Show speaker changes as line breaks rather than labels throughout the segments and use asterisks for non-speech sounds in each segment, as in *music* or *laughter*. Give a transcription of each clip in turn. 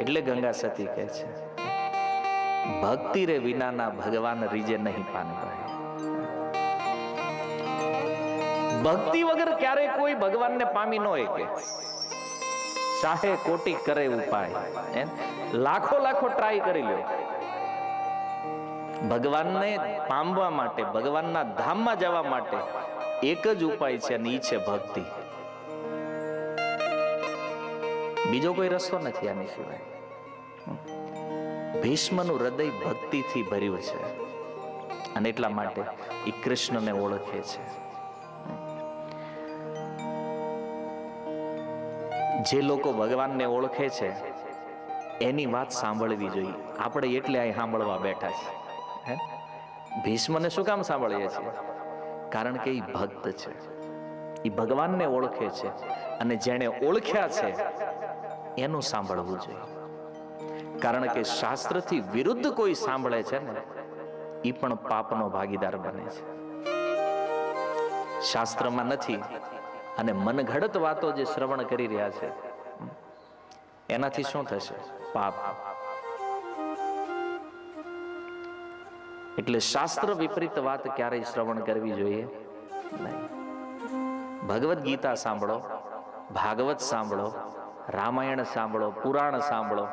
એટલે ગંગા સતી કહે છે, ભક્તિ રે વિનાના ભગવાન રીજે નહીં પાન ભાઈ ભક્તિ વગર ક્યારે કોઈ ભગવાનને પામી ન કે સાહે કોટી કરે ઉપાય લાખો લાખો ટ્રાય કરી લ્યો. ભગવાનને પામવા માટે, ભગવાનના ધામમાં જવા માટે એક જ ઉપાય છે અને ઈ છે ભક્તિ. બીજો કોઈ રસ્તો નથી આની સિવાય. ભીષ્મનું હૃદય ભક્તિથી ભર્યું છે. અને એટલા માટે એ કૃષ્ણને ઓળખે છે. જે લોકો ભગવાનને ઓળખે છે, એની વાત સાંભળવી જોઈએ. આપણે એટલે અહીં સાંભળવા બેઠા છે હે? ભીષ્મને શું કામ સાંભળીએ છીએ? કારણ કે એ ભક્ત છે. એ ભગવાનને ઓળખે છે અને જેણે ઓળખ્યા છે એનું સાંભળવું જોઈએ. કારણ કે શાસ્ત્રથી વિરુદ્ધ કોઈ સાંભળે છે ને એ પણ પાપનો ભાગીદાર બને છે. શાસ્ત્રમાં નથી, અને મનઘડત વાતો જે શ્રવણ કરી રહ્યા છે, એનાથી શું થશે? પાપ. એટલે શાસ્ત્ર વિપરીત વાત ક્યારેય શ્રવણ કરવી જોઈએ? નહીં. ભગવદ્ ગીતા સાંભળો, ભાગવત સાંભળો રામાયણ સાંભળો, પુરાણ સાંભળો.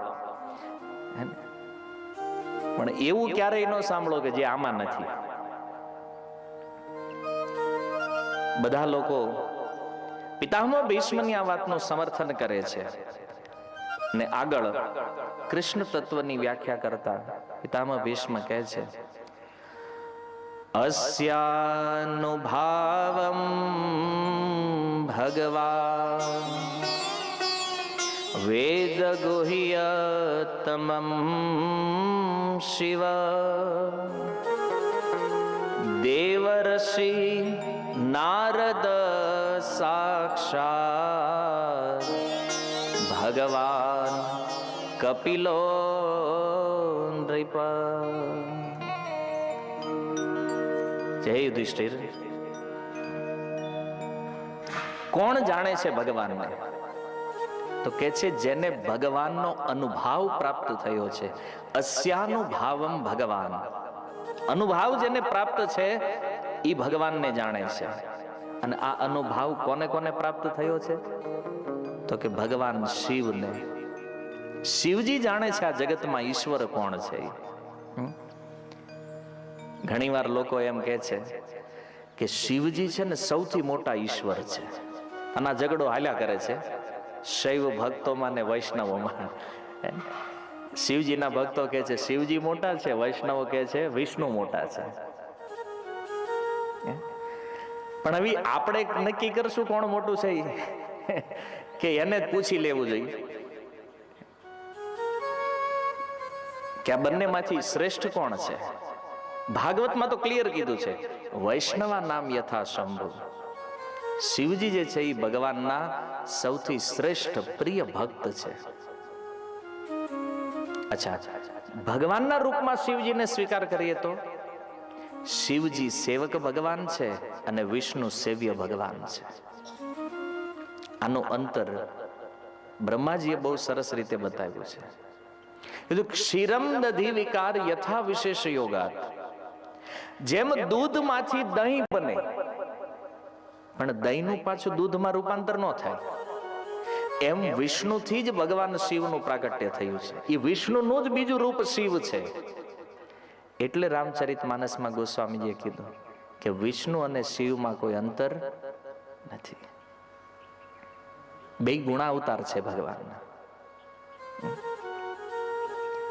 પણ એવું ક્યારેય ન સાંભળો કે જે આમાં નથી. બધા લોકો પિતામહ ભીષ્મની આ વાતનું સમર્થન કરે છે. ને આગળ કૃષ્ણ તત્વની વ્યાખ્યા કરતા પિતામહ ભીષ્મ કહે છે, અસ્યાનુભાવમ ભગવાન વેદ ગુહ્યતમમ શિવ. દેવર્ષિ નારદ સાક્ષા ભગવાન કપિલો નૃપ. જય યુધિષ્ઠિર. કોણ જાણે છે ભગવાનને? તો કે છે, જેને ભગવાનનો અનુભાવ પ્રાપ્ત થયો છે. અસ્યાનુભાવમ ભગવાન. અનુભાવ જેને પ્રાપ્ત છે એ ભગવાનને જાણે છે. અને આ અનુભાવ કોને કોને પ્રાપ્ત થયો છે? તો કે ભગવાન શિવને. શિવજી જાણે છે આ જગતમાં ઈશ્વર કોણ છે ઘણીવાર લોકો એમ કહે છે કે શિવજી છે ને સૌથી મોટા ઈશ્વર છે. અને આ ઝઘડો હાલ્યા કરે છે. શૈવ ભક્તોમાં ને વૈષ્ણવોમાં. શિવજીના ભક્તો કહે છે, શિવજી મોટા છે, વૈષ્ણવો કહે છે, વિષ્ણુ મોટા છે. પણ હવે આપણે નક્કી કરશું કોણ મોટું છે કે એને જ પૂછી લેવું જોઈએ. કે આ બંનેમાંથી શ્રેષ્ઠ કોણ છે? ભાગવતમાં તો ક્લિયર કીધું છે, વૈષ્ણવા નામ યથા શંભુ. શિવજી જે છે એ ભગવાનના સૌથી શ્રેષ્ઠ પ્રિય ભક્ત છે. અચ્છા, ભગવાનના રૂપમાં શિવજીને સ્વીકાર કરીએ તો? શિવજી સેવક ભગવાન છે અને વિષ્ણુ સેવ્ય ભગવાન છે. આનું અંતર બ્રહ્માજીએ બહુ સરસ રીતે બતાવ્યું છે. ક્ષીરમ દધી વિકાર યથા વિશેષ યોગાત. જેમ દૂધમાંથી દહીં બને પણ દહીંનું પાછું દૂધમાં રૂપાંતર ન થાય. એમ વિષ્ણુથી જ ભગવાન શિવનું પ્રાગટ્ય થયું છે. એ વિષ્ણુનું જ બીજું રૂપ શિવ છે. એટલે રામચરિત માનસમાં ગોસ્વામીજીએ કીધું કે વિષ્ણુ અને શિવમાં કોઈ અંતર નથી. બે ગુણા અવતાર છે ભગવાનના.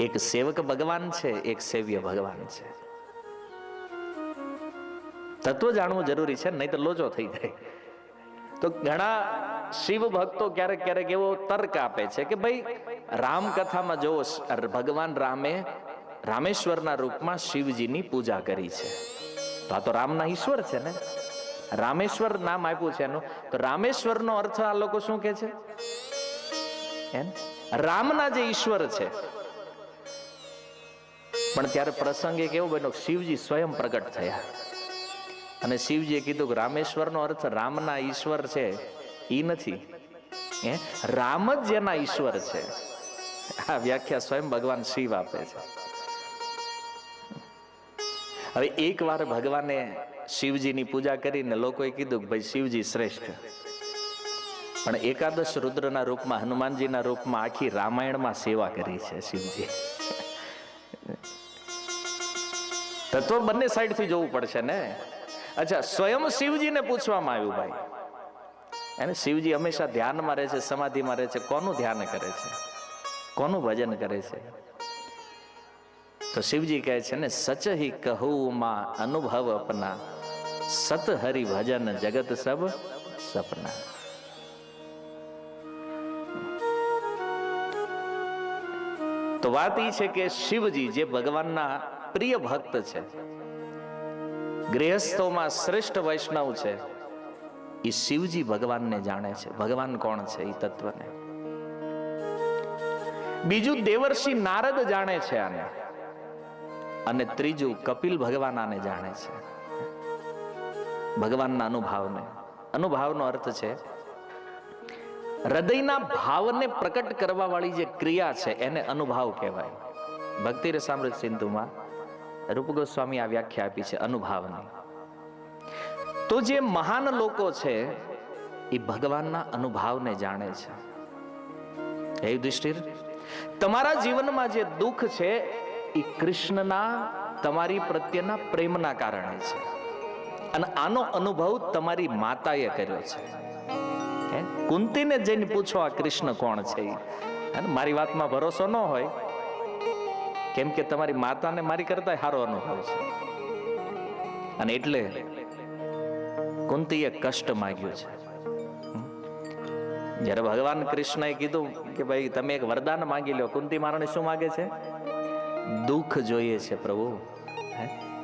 એક સેવક ભગવાન છે, એક સેવ્ય ભગવાન છે. તત્વ જાણવું જરૂરી છે નહીં તો લોચો થઈ જાય. તો ઘણા શિવ ભક્તો ક્યારેક ક્યારેક એવો તર્ક આપે છે કે ભાઈ, રામકથામાં જોવો ભગવાન રામે, રામેશ્વરના રૂપમાં શિવજીની પૂજા કરી છે. તો આ તો રામના ઈશ્વર છે ને? રામેશ્વર નામ આપ્યું છે એનું. તો રામેશ્વરનો અર્થ આ લોકો શું કે છે? રામના જે ઈશ્વર છે. પણ ત્યારે પ્રસંગ એક એવો બન્યો શિવજી સ્વયં પ્રગટ થયા. અને શિવજીએ કીધું કે રામેશ્વરનો અર્થ રામના ઈશ્વર છે. એ નથી. એ રામ જ જેના ઈશ્વર છે. આ વ્યાખ્યા સ્વયં ભગવાન શિવ આપે છે. હવે એકવાર ભગવાને શિવજીની પૂજા કરીને લોકોએ કીધું કે ભાઈ શિવજી શ્રેષ્ઠ. પણ એકાદશ રુદ્રના રૂપમાં, હનુમાનજીના રૂપમાં આખી રામાયણમાં સેવા કરી છે શિવજી. તત્વ બંને સાઈડથી જોવું પડશે ને? અચ્છા, સ્વયં શિવજીને પૂછવામાં આવ્યું ભાઈ. એને શિવજી હંમેશા ધ્યાનમાં રહે છે, સમાધિમાં રહે છે. કોનું ધ્યાન કરે છે? કોનું ભજન કરે છે? તો શિવજી કહે છે ને, સચ હિ કહું માં અનુભવ અપના. સત હરિ ભજન જગત સબ સપના. તો વાત એ છે કે શિવજી જે ભગવાનના પ્રિય ભક્ત છે ગૃહસ્થોમાં શ્રેષ્ઠ વૈષ્ણવ છે. એ શિવજી ભગવાનને જાણે છે. ભગવાન કોણ છે એ તત્વને? બીજું દેવર્ષિ નારદ જાણે છે આને. અને ત્રીજું કપિલ ભગવાન આને જાણે છે. ભગવાનના અનુભાવને. અનુભાવનો અર્થ છે, હૃદયના ભાવને પ્રકટ કરવા વાળી જે ક્રિયા છે, એને અનુભાવ કહેવાય. ભક્તિ રસામૃત સિંધુમાં રૂપ ગોસ્વામી આ વ્યાખ્યા આપી છે અનુભાવની. તો જે મહાન લોકો છે, એ ભગવાનના અનુભાવને જાણે છે. હે યુધિષ્ઠિર, તમારા જીવનમાં જે દુઃખ છે, એ કૃષ્ણના, તમારી પ્રત્યેના પ્રેમના કારણે છે. અને આનો અનુભવ તમારી માતાએ કર્યો છે. કુંતીને જઈને પૂછો આ કૃષ્ણ કોણ છે અને મારી વાતમાં ભરોસો ન હોય. કેમ કે તમારી માતાને મારી કરતા સારો અનુભવ છે. અને એટલે કુંતીએ કષ્ટ માગ્યું છે. જ્યારે ભગવાન કૃષ્ણએ કીધું કે ભાઈ, તમે એક વરદાન માંગી લો. કુંતી મહારાણી શું માગે છે? દુઃખ જોઈએ છે પ્રભુ.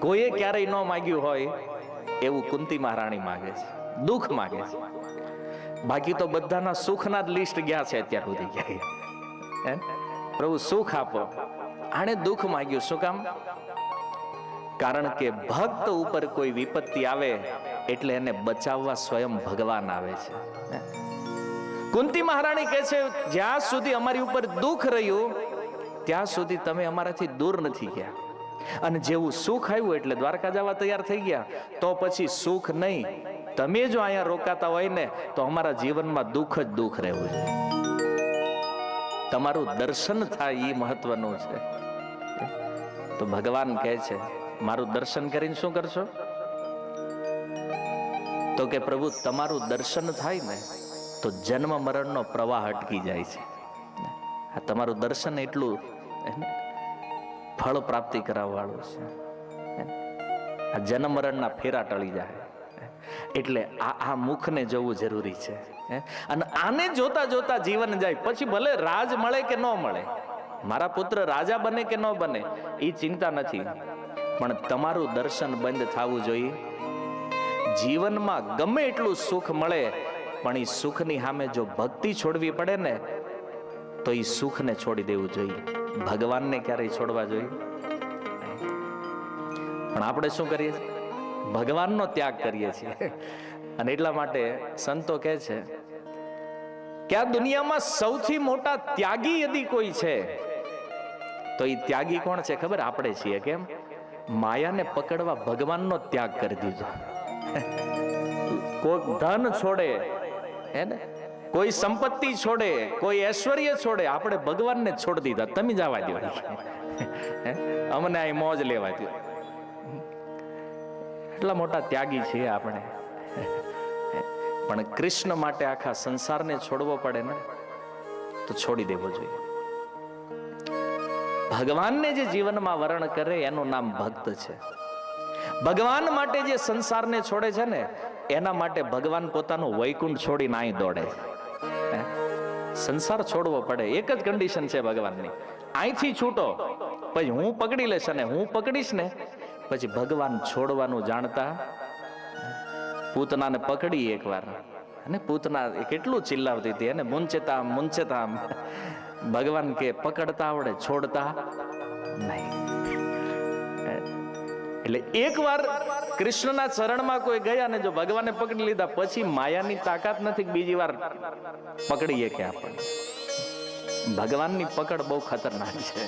કોઈએ ક્યારેય ન માગ્યું હોય એવું કુંતી મહારાણી માગે છે. દુઃખ માગે છે. બાકી તો બધાના સુખના જ લિસ્ટ ગયા છે અત્યાર સુધી પ્રભુ, સુખ આપો. આણે દુઃખ માગ્યું. શું કામ? કારણ કે ભક્ત ઉપર કોઈ વિપત્તિ આવે, એટલે એને બચાવવા સ્વયં ભગવાન આવે છે. કુંતી મહારાણી કહે છે, જ્યાં સુધી અમારી ઉપર દુઃખ રહ્યું, ત્યાં સુધી તમે અમારાથી દૂર નથી ગયા. અને જેવું સુખ આવ્યું એટલે દ્વારકા જવા તૈયાર થઈ ગયા. તો પછી સુખ નહીં. તમે જો અહીંયા રોકાતા હોય ને, તો અમારા જીવનમાં દુઃખ જ દુઃખ રહેવું છે તમારું દર્શન થાય એ મહત્વનું છે. તો ભગવાન કહે છે, મારું દર્શન કરીને શું કરશો? તો કે, પ્રભુ, તમારું દર્શન થાય ને, તો જન્મ મરણનો પ્રવાહ અટકી જાય છે. આ તમારું દર્શન એટલું ફળ પ્રાપ્તિ કરાવવાળું છે. આ જન્મ મરણના ફેરા ટળી જાય. એટલે આ આ મુખને જોવું જરૂરી છે. અને આને જોતા જોતા જીવન જાય. પછી ભલે રાજ મળે કે ન મળે મારા પુત્ર રાજા બને કે ન બને એ ચિંતા નથી. પણ તમારું દર્શન બંધ થવું જોઈએ. જીવનમાં ગમે એટલું સુખ મળે, પણ એ સુખની સામે જો ભક્તિ છોડવી પડે ને, તો એ સુખને છોડી દેવું જોઈએ. ભગવાનને ક્યારેય છોડવા જોઈએ. પણ આપણે શું કરીએ? ભગવાનનો ત્યાગ કરીએ છીએ. અને એટલા માટે સંતો કહે છે કે આ દુનિયામાં સૌથી મોટા ત્યાગી યદી કોઈ છે તો એ ત્યાગી કોણ છે ખબર? આપણે છીએ કેમ? માયાને પકડવા ભગવાનનો ત્યાગ કરી દીધો. કોઈ ધન છોડે, હે ને? કોઈ સંપત્તિ છોડે, કોઈ ઐશ્વર્ય છોડે, આપણે ભગવાનને છોડી દીધા. તમે જવા દો? અમને આ મોજ લેવા દો એટલા મોટા ત્યાગી છીએ આપણે. પણ કૃષ્ણ માટે આખા સંસારને છોડવો પડે ને, તો છોડી દેવો જોઈએ. ભગવાનને જે જીવનમાં વરણ કરે એનું નામ ભક્ત છે. ભગવાન માટે જે સંસારને છોડે છે ને, એના માટે ભગવાન પોતાનું વૈકુંઠ છોડીને અહીં દોડે. સંસાર છોડવો પડે. એક જ કન્ડિશન છે ભગવાનની. અહીંથી છૂટો, પછી હું પકડી લેશ અને હું પકડીશ ને, પછી ભગવાન છોડવાનું જાણતા, પૂતનાને પકડી એકવાર. અને પૂતના કેટલું ચિલ્લાવતી હતી અને મુંચેતામ મુંચેતામ ભગવાન કે પકડતા આવડે, છોડતા નહીં. એટલે એકવાર કૃષ્ણના ચરણમાં કોઈ ગયા ને જો ભગવાને પકડી લીધા, પછી માયાની તાકાત નથી બીજી વાર પકડીએ કે આપણે. ભગવાનની પકડ બહુ ખતરનાક છે.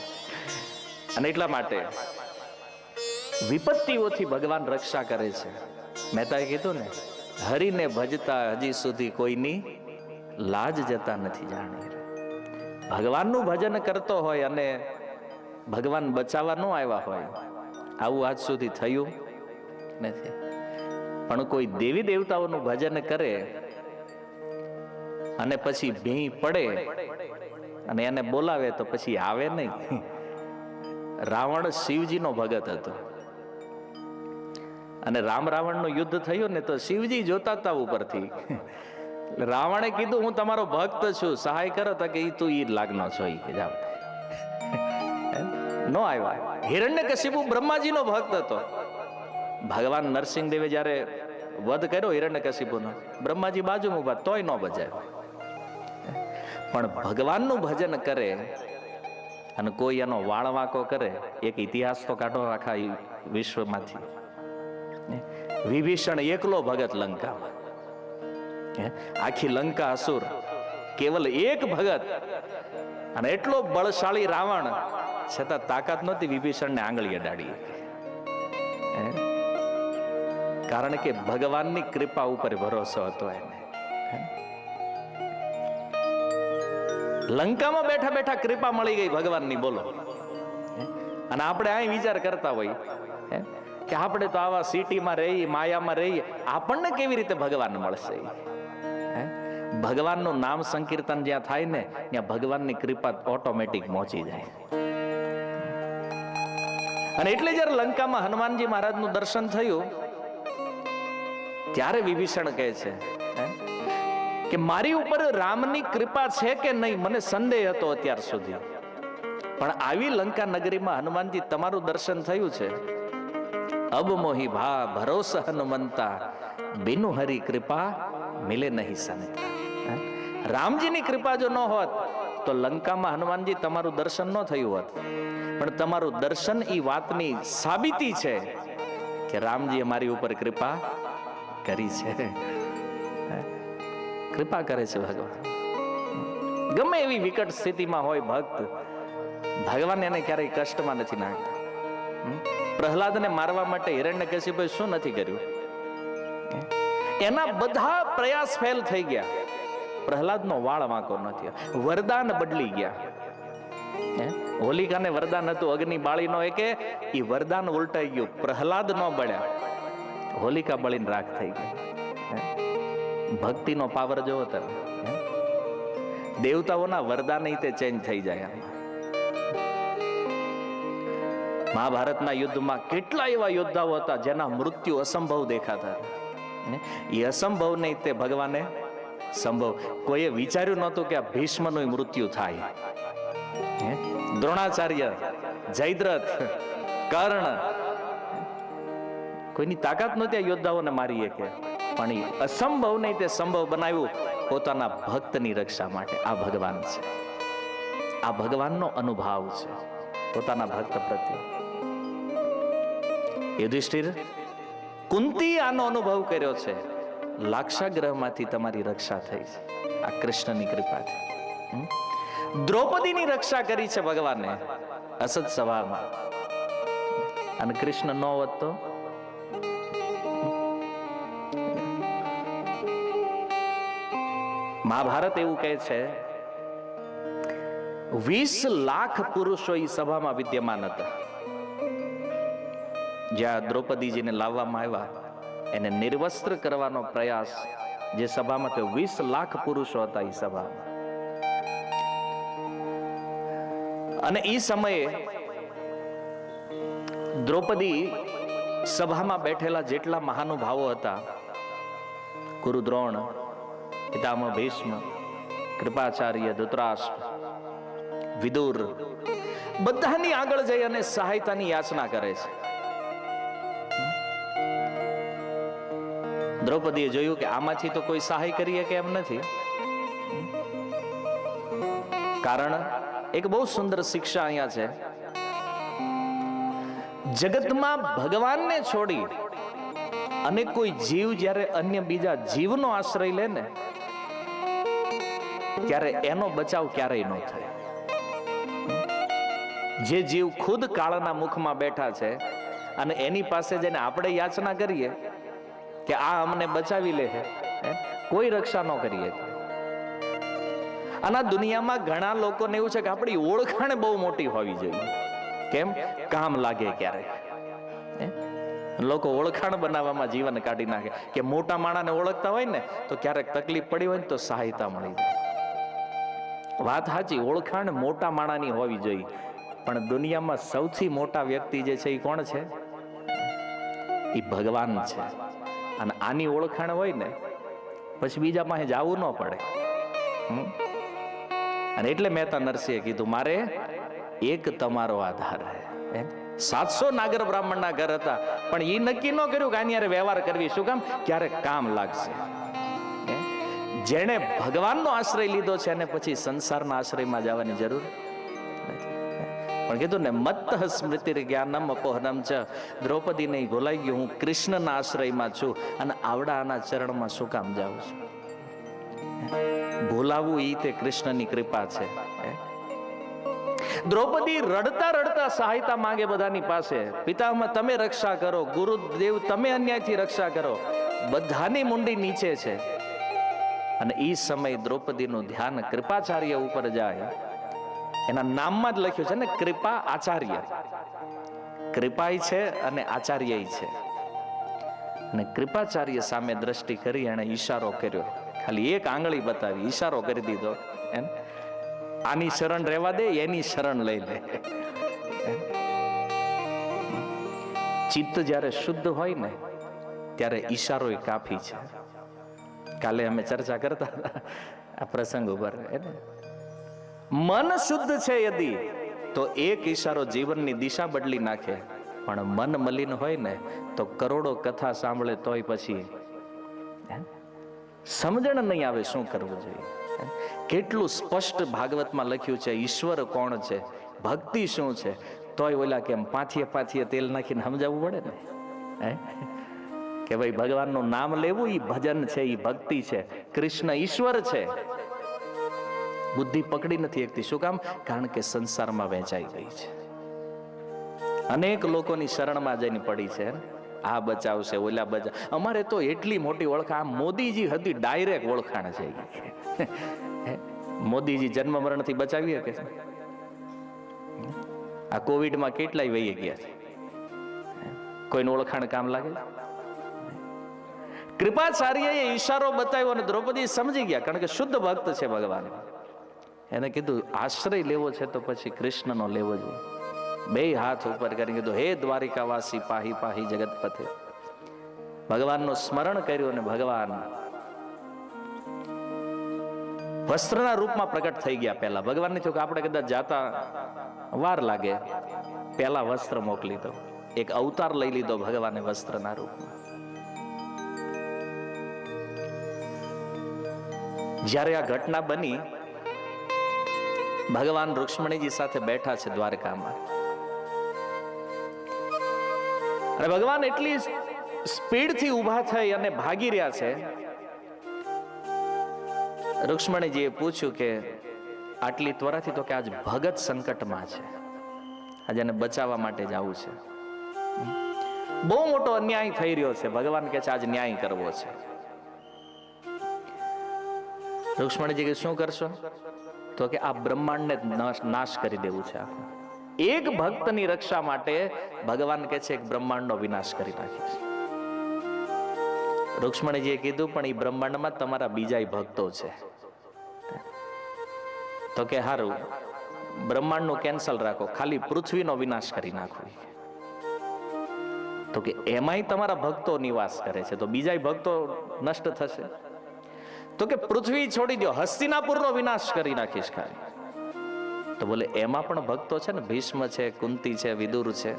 અને એટલા માટે વિપત્તિઓથી ભગવાન રક્ષા કરે છે. મહેતાએ કીધું ને, હરિને ભજતા હજી સુધી કોઈની લાજ જતા નથી જાણી. ભગવાનનું ભજન કરતો હોય અને ભગવાન બચાવવા ન આવ્યા હોય. આવું આજ સુધી થયું નથી. પણ કોઈ દેવી દેવતાઓનું ભજન કરે અને પછી ભી પડે અને એને બોલાવે તો પછી આવે નહીં. રાવણ શિવજીનો ભગત હતો. અને રામ રાવણનું યુદ્ધ થયું ને તો શિવજી જોતા હતા ઉપરથી. રાવણે કીધું, હું તમારો ભક્ત છું, સહાય કરો. તો કે તું ઈ લાગનો છો ઈ જાવ નો આવ્યા. હિરણ્ય કશિપુ બ્રહ્માજીનો ભક્ત હતો. ભગવાન નરસિંહ દેવે જ્યારે વધ કર્યો હિરણ્ય કશિપુનો બ્રહ્માજી બાજુમાં ઊભા તોય ન બજાય પણ ભગવાનનું ભજન કરે અને કોઈ એનો વાળ વાંકો કરે, એક ઇતિહાસ તો કાઢો આખા વિશ્વમાંથી. વિભીષણ એકલો ભગત લંકામાં? આખી લંકા અસુર. કેવલ એક ભગત અને એટલો બળશાળી રાવણ, છતાં તાકાત નહોતી વિભીષણને આંગળી અડાડી? કારણ કે ભગવાનની કૃપા ઉપર ભરોસો હતો એને. લંકામાં બેઠા બેઠા કૃપા મળી ગઈ ભગવાનની, બોલો. અને આપણે અહીં વિચાર કરતા હોય કે આપણે તો આવા સિટીમાં રહીએ, માયામાં રહીએ, આપણને કેવી રીતે ભગવાન મળશે? ભગવાનનું નામ સંકીર્તન જ્યાં થાય ને, ત્યાં ભગવાનની કૃપા ઓટોમેટિક પહોંચી જાય. અને એટલે જ્યારે લંકામાં હનુમાનજી મહારાજનું દર્શન થયું, ત્યારે વિભીષણ કહે છે કે મારી ઉપર રામની કૃપા છે કે નહીં, મને સંદેહ હતો અત્યાર સુધી. પણ આવી લંકા નગરીમાં હનુમાનજી તમારું દર્શન થયું છે. અબ મોહી ભા ભરોસ હનુમંતા, બિનુ હરી કૃપા, મિલે નહીં સંતા? રામજીની કૃપા જો ન હોત, તો લંકામાં હનુમાનજી તમારું દર્શન ન થયું હોત. પણ તમારું દર્શન એ વાતની સાબિતી છે કે રામજી અમારી ઉપર કૃપા કરી છે. કૃપા કરે છે ભગવાન. ગમે એવી વિકટ સ્થિતિમાં હોય ભક્ત, ભગવાન એને ક્યારેય કષ્ટમાં નથી નાખતા? પ્રહલાદને મારવા માટે હિરણ્યકશિપુએ શું નથી કર્યું? એના બધા પ્રયાસ ફેલ થઈ ગયા. પ્રહલાદનો વાળ વાંકો નથી વરદાન બદલી ગયા? હોલિકાને વરદાન હતું અગ્નિ બાળીનો એ વરદાન ઉલટાઈ ગયું. પ્રહલાદ ન બળ્યા. હોલિકા બળીને રાખ થઈ ગઈ. ભક્તિનો પાવર જોવો તમે. દેવતાઓના વરદાન તે ચેન્જ થઈ જાય મહાભારતના યુદ્ધમાં કેટલા એવા યોદ્ધાઓ હતા જેના મૃત્યુ અસંભવ દેખાતા. એ અસંભવ નહીં તે ભગવાને સંભવ. કોઈએ વિચાર્યું નહોતું કે આ ભીષ્મનું મૃત્યુ થાય. દ્રોણાચાર્ય, જયદ્રથ, કર્ણ. કોઈની તાકાત નહોતી યોદ્ધાઓને મારી કે. પણ એ અસંભવ નહીં તે સંભવ બનાવ્યું. પોતાના ભક્તની રક્ષા માટે. આ ભગવાન છે. આ ભગવાનનો અનુભવ છે. પોતાના ભક્ત પ્રત્યે. યુધિષ્ઠિર કુંતી આનો અનુભવ કર્યો છે. લાક્ષાગ્રહમાંથી તમારી રક્ષા થઈ છે. આ કૃષ્ણની કૃપાથી દ્રૌપદીની રક્ષા કરી છે ભગવાને. અસત સભામાં અને કૃષ્ણ નો વધતો મહાભારત એવું કહે છે, વીસ લાખ પુરુષો એ સભામાં વિદ્યમાન હતા. જ્યાં દ્રૌપદીજીને લાવવામાં આવ્યા એને નિર્વસ્ત્ર કરવાનો પ્રયાસ જે સભામાં થયો વીસ લાખ પુરુષો હતા એ સભામાં. અને એ સમયે દ્રૌપદી સભામાં બેઠેલા જેટલા મહાનુભાવો હતા, ગુરુ દ્રોણ, પિતામહ ભીષ્મ, કૃપાચાર્ય, ધૃતરાષ્ટ્ર, વિદુર, બધાની આગળ જઈ અને સહાયતાની યાચના કરે છે. દ્રૌપદીએ જોયું કે આમાંથી તો કોઈ સહાય કરીએ કે એમ નથી. કારણ એક બહુ સુંદર શિક્ષા અહીંયા છે. જગતમાં ભગવાનને છોડી અને કોઈ જીવ જ્યારે અન્ય બીજા જીવનો આશ્રય લે ને, ત્યારે એનો બચાવ ક્યારેય ન થાય. જે જીવ ખુદ કાળના મુખમાં બેઠા છે અને એની પાસે જઈને આપણે યાચના કરીએ કે આ અમને બચાવી લે છે કોઈ રક્ષા ન કરીએ અને દુનિયામાં ઘણા લોકોને એવું છે કે આપણી ઓળખાણ બહુ મોટી હોવી જોઈએ. કેમ? કામ લાગે ક્યારે? લોકો ઓળખાણ બનાવવામાં જીવન કાઢી નાખે. કે મોટા માણાને ઓળખતા હોય ને, તો ક્યારેક તકલીફ પડી હોય ને, તો સહાયતા મળી જાય. વાત સાચી, ઓળખાણ મોટા માણાની હોવી જોઈએ. પણ દુનિયામાં સૌથી મોટા વ્યક્તિ જે છે એ કોણ છે? એ ભગવાન છે. અને આની ઓળખાણ હોય ને, પછી બીજા પાસે જવું ન પડે. અને એટલે મહેતા નરસિંહે કીધું, મારે એક તમારો આધાર હે સાતસો નાગર બ્રાહ્મણના ઘર હતા, પણ એ નક્કી ન કર્યું કે આની વ્યવહાર કરવી. શું કામ? ક્યારેક કામ લાગશે? જેણે ભગવાનનો આશ્રય લીધો છે અને પછી સંસારના આશ્રયમાં જવાની જરૂર. પણ કીધું ને, મત્ત સ્મૃતિર જ્ઞાનમ અપોહનમ ચ. દ્રૌપદી નહીં ભૂલાઈ ગયું, હું કૃષ્ણના આશ્રયમાં છું અને આવડા ચરણમાં શું કામ જાઉં છું? ભૂલાવું એ તે કૃષ્ણની કૃપા છે દ્રૌપદી રડતા રડતા સહાયતા માંગે બધાની પાસે પિતામાં તમે રક્ષા કરો, ગુરુદેવ, તમે અન્યાયથી રક્ષા કરો. બધાની મુંડી નીચે છે. અને એ સમય દ્રૌપદીનું ધ્યાન કૃપાચાર્ય ઉપર જાય. એના નામમાં જ લખ્યું છે ને, કૃપા આચાર્ય. કૃપાય છે અને આચાર્ય છે. અને કૃપાચાર્ય સામે દ્રષ્ટિ કરી એણે ઈશારો કર્યો. ખાલી એક આંગળી બતાવી, ઈશારો કરી દીધો. એમ? આની શરણ રહેવા દે, એની શરણ લઈ લે. ચિત્ત જ્યારે શુદ્ધ હોય ને, ત્યારે ઈશારો કાફી છે. કાલે અમે ચર્ચા કરતા હતા, આ પ્રસંગ ઉપર ને મન શુદ્ધ છે યદી, તો એક ઈશારો જીવનની દિશા બદલી નાખે. પણ મન મલિન હોય ને, તો કરોડો કથા સાંભળે તોય પછી સમજણ નહીં આવે શું કરવું જોઈએ. કેટલું સ્પષ્ટ ભાગવતમાં લખ્યું છે, ઈશ્વર કોણ છે, ભક્તિ શું છે, તોય ઓલા કેમ પાથીએ પાથીએ તેલ નાખીને સમજાવવું પડે ને? કે ભાઈ ભગવાનનું નામ લેવું એ ભજન છે એ ભક્તિ છે, કૃષ્ણ ઈશ્વર છે. બુદ્ધિ પકડી નથી એકતી શું કામ? કારણ કે સંસારમાં વહેંચાઈ ગઈ છે. અનેક લોકોની શરણમાં જઈને પડી છે. આ બચાવશે, ઓલા બચાવ અમારે તો એટલી મોટી ઓળખાણ મોદીજી હતી, ડાયરેક્ટ ઓળખાણ છે. મોદીજી જન્મ મરણથી બચાવી શકે આ કોવિડમાં કેટલાય વહી ગયા છે? કોઈનું ઓળખાણ કામ લાગે? કૃપાચાર્યએ ઈશારો બતાવ્યો અને દ્રૌપદી સમજી ગયા, કારણ કે શુદ્ધ ભક્ત છે ભગવાન. એને કીધું, આશ્રય લેવો છે તો પછી કૃષ્ણનો લેવો જોઈએ બે હાથ ઉપર કરીને કીધું, હે દ્વારિકાવાસી, પાહી પાહી જગતપથે. ભગવાનનું સ્મરણ કર્યું અને ભગવાન વસ્ત્રના રૂપમાં પ્રગટ થઈ ગયા પહેલા. ભગવાનને થયું કે આપણે કદાચ જાતા વાર લાગે, પહેલા વસ્ત્ર મોકલી દો એક અવતાર લઈ લીધો ભગવાને વસ્ત્રના રૂપમાં. જ્યારે આ ઘટના બની ભગવાન રુક્ષ્મણીજી સાથે બેઠા છે દ્વારકામાં. અને ભગવાન એટલી સ્પીડથી ઊભા થઈ અને ભાગી રહ્યા છે. રુક્ષ્મણીજીએ પૂછ્યું કે, આટલી ત્વરાથી તો કે આજ ભગત સંકટમાં છે. આજે એને બચાવવા માટે જવું છે. બહુ મોટો અન્યાય થઈ રહ્યો છે. ભગવાન કે છે, આજ ન્યાય કરવો છે. રુક્ષ્મણીજી કે, શું કરશો? તો કે આ બ્રહ્માંડને નાશ- કરી દેવું છે આખું. એક ભક્તની રક્ષા માટે ભગવાન કે છે, એક બ્રહ્માંડનો વિનાશ કરી નાખીશ રુક્ષ્મણીજીએ કીધું, પણ એ બ્રહ્માંડમાં તમારા બીજાય ભક્તો છે. તો કે હારું, બ્રહ્માંડનું કેન્સલ રાખો, ખાલી પૃથ્વીનો વિનાશ કરી નાખો તો કે એમાંય તમારા ભક્તો નિવાસ કરે છે, તો બીજાય ભક્તો નષ્ટ થશે? તો કે પૃથ્વી છોડી દો હસ્તિનાપુરનો વિનાશ કરી નાખીશ ખાલી. તો બોલે, એમાં પણ ભક્તો છે ને, ભીષ્મ છે, કુંતી છે, વિદુર છે.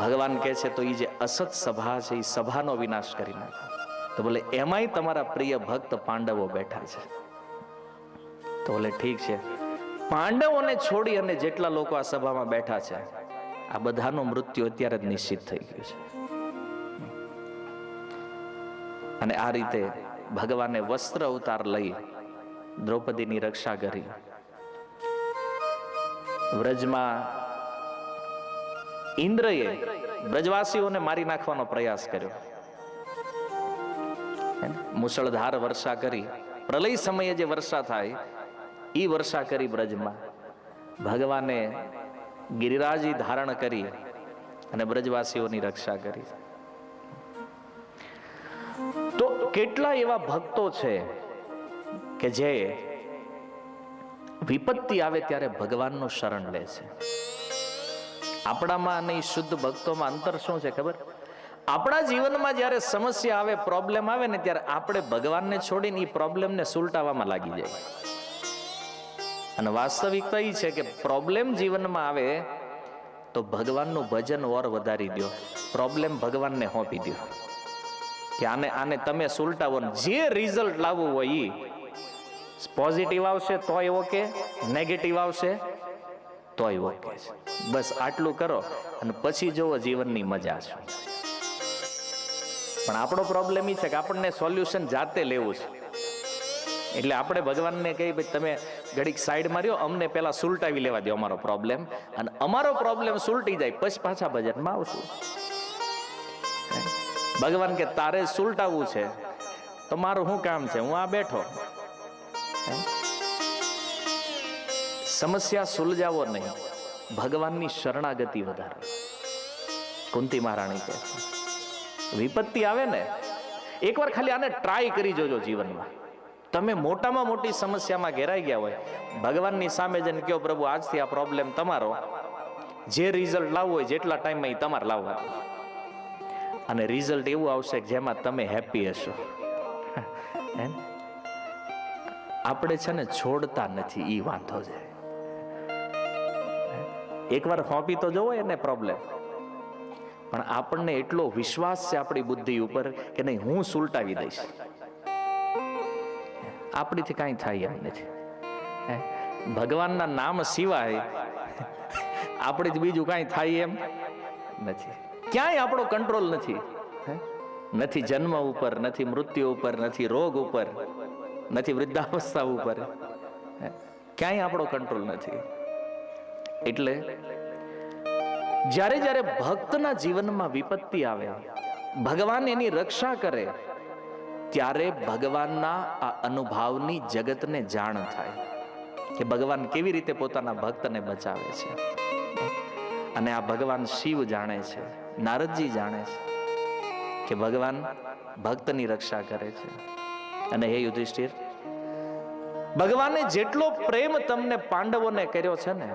ભગવાન કહે છે, તો એ જે અસત સભા છે એ સભાનો વિનાશ કરી નાખે. તો બોલે, એમાંય તમારા પ્રિય ભક્ત પાંડવો બેઠા છે. તો બોલે, ઠીક છે. પાંડવોને છોડી અને જેટલા લોકો આ સભામાં બેઠા છે, આ બધાનું મૃત્યુ અત્યારે જ નિશ્ચિત થઈ ગયું છે. અને આ રીતે ભગવાને વસ્ત્ર અવતાર લઈ દ્રૌપદીની રક્ષા કરી. વ્રજમાં ઇન્દ્રએ બ્રજવાસીઓને મારી નાખવાનો પ્રયાસ કર્યો. મુસળધાર વર્ષા કરી. પ્રલય સમયે જે વર્ષા થાય એ વર્ષા કરી બ્રજમાં ભગવાને ગિરિરાજી ધારણ કરી અને બ્રજવાસીઓની રક્ષા કરી. તો કેટલા એવા ભક્તો છે કે જે વિપત્તિ આવે ત્યારે ભગવાનનું શરણ લે છે? આપણામાં અને શુદ્ધ ભક્તોમાં અંતર શું છે ખબર? આપણા જીવનમાં જ્યારે સમસ્યા આવે પ્રોબ્લેમ આવે ને ત્યારે આપણે ભગવાનને છોડીને એ પ્રોબ્લેમને સુલટાવવામાં લાગી જાય. અને વાસ્તવિકતા એ છે કે પ્રોબ્લેમ જીવનમાં આવે તો ભગવાનનું ભજન ઓર વધારી દો પ્રોબ્લેમ ભગવાનને હોપી દો કે આને આને તમે સુલટાવો જે રિઝલ્ટ લાવવું હોય એ પોઝિટિવ આવશે તોય ઓકે નેગેટિવ આવશે તોય ઓકે બસ આટલું કરો અને પછી જોવો જીવનની મજા છે. પણ આપણો પ્રોબ્લેમ એ છે કે આપણને સોલ્યુશન જાતે લેવું છે. એટલે આપણે ભગવાનને કહી ભાઈ, તમે ઘડીક સાઈડ માર્યો અમને પહેલાં સુલટાવી લેવા દો અમારો પ્રોબ્લેમ અને અમારો પ્રોબ્લેમ સુલટી જાય, પછી પાછા ભજનમાં આવશું. ભગવાન કે તારે સુલટાવવું છે તો મારું શું કામ છે? હું આ બેઠો. સમસ્યા સુલજાવો નહીં. ભગવાનની શરણાગતિ વધારો. કુંતી મહારાણી છે. વિપત્તિ આવે ને, એકવાર ખાલી આને ટ્રાય કરી જોજો જીવનમાં. તમે મોટામાં મોટી સમસ્યામાં ઘેરાઈ ગયા હોય, ભગવાનની સામે જઈને કહો, પ્રભુ, આજથી આ પ્રોબ્લેમ તમારો. જે રિઝલ્ટ લાવવું હોય, જેટલા ટાઈમમાં એ તમારે લાવવાનું. અને રિઝલ્ટ એવું આવશે કે જેમાં તમે હેપી હશો. હે? આપણે છે ને છોડતા નથી એ વાંધો છે. એકવાર હોપી તો જોવો એને પ્રોબ્લેમ પણ આપણને એટલો વિશ્વાસ છે આપણી બુદ્ધિ ઉપર કે નહીં, હું સુલટાવી દઈશ. આપણીથી કાંઈ થાય એમ નથી? ભગવાનના નામ સિવાય *laughs* આપણીથી બીજું કાંઈ થાય એમ નથી. ક્યાંય આપણો કંટ્રોલ નથી? નથી જન્મ ઉપર, નથી મૃત્યુ ઉપર, નથી રોગ ઉપર, નથી વૃદ્ધાવસ્થા ઉપર? ક્યાંય આપણો કંટ્રોલ નથી. એટલે જ્યારે જ્યારે ભક્તના જીવનમાં વિપત્તિ આવે, ભગવાન એની રક્ષા કરે, ત્યારે ભગવાનના આ અનુભાવની જગતને જાણ થાય કે ભગવાન કેવી રીતે પોતાના ભક્તને બચાવે છે. અને આ ભગવાન શિવ જાણે છે. નારદજી જાણે છે કે ભગવાન ભક્તની રક્ષા કરે છે. અને હે યુધિષ્ઠિર, ભગવાને જેટલો પ્રેમ તમને પાંડવોને કર્યો છે ને,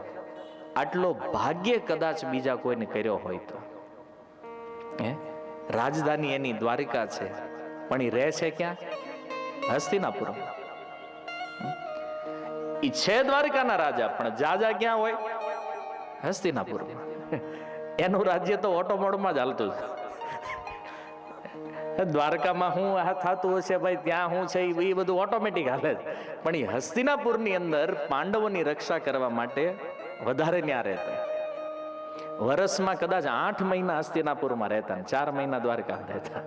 આટલો ભાગ્ય કદાચ બીજા કોઈને કર્યો હોય તો. હે? રાજધાની એની દ્વારિકા છે, પણ એ રહે છે ક્યાં? હસ્તિનાપુરમ. ઈ છે દ્વારિકાના રાજા, પણ જાજા ક્યાં હોય? હસ્તિનાપુરમ. એનું રાજ્ય તો ઓટોમોડમાં જ હાલતું છે. દ્વારકામાં હું આ થતું હશે ભાઈ, ત્યાં હું છે એ બધું ઓટોમેટિક હાલે છે. પણ એ હસ્તિનાપુરની અંદર પાંડવોની રક્ષા કરવા માટે વધારે ત્યાં રહેતા વર્ષમાં કદાચ આઠ મહિના હસ્તિનાપુરમાં રહેતા ચાર મહિના દ્વારકા રહેતા.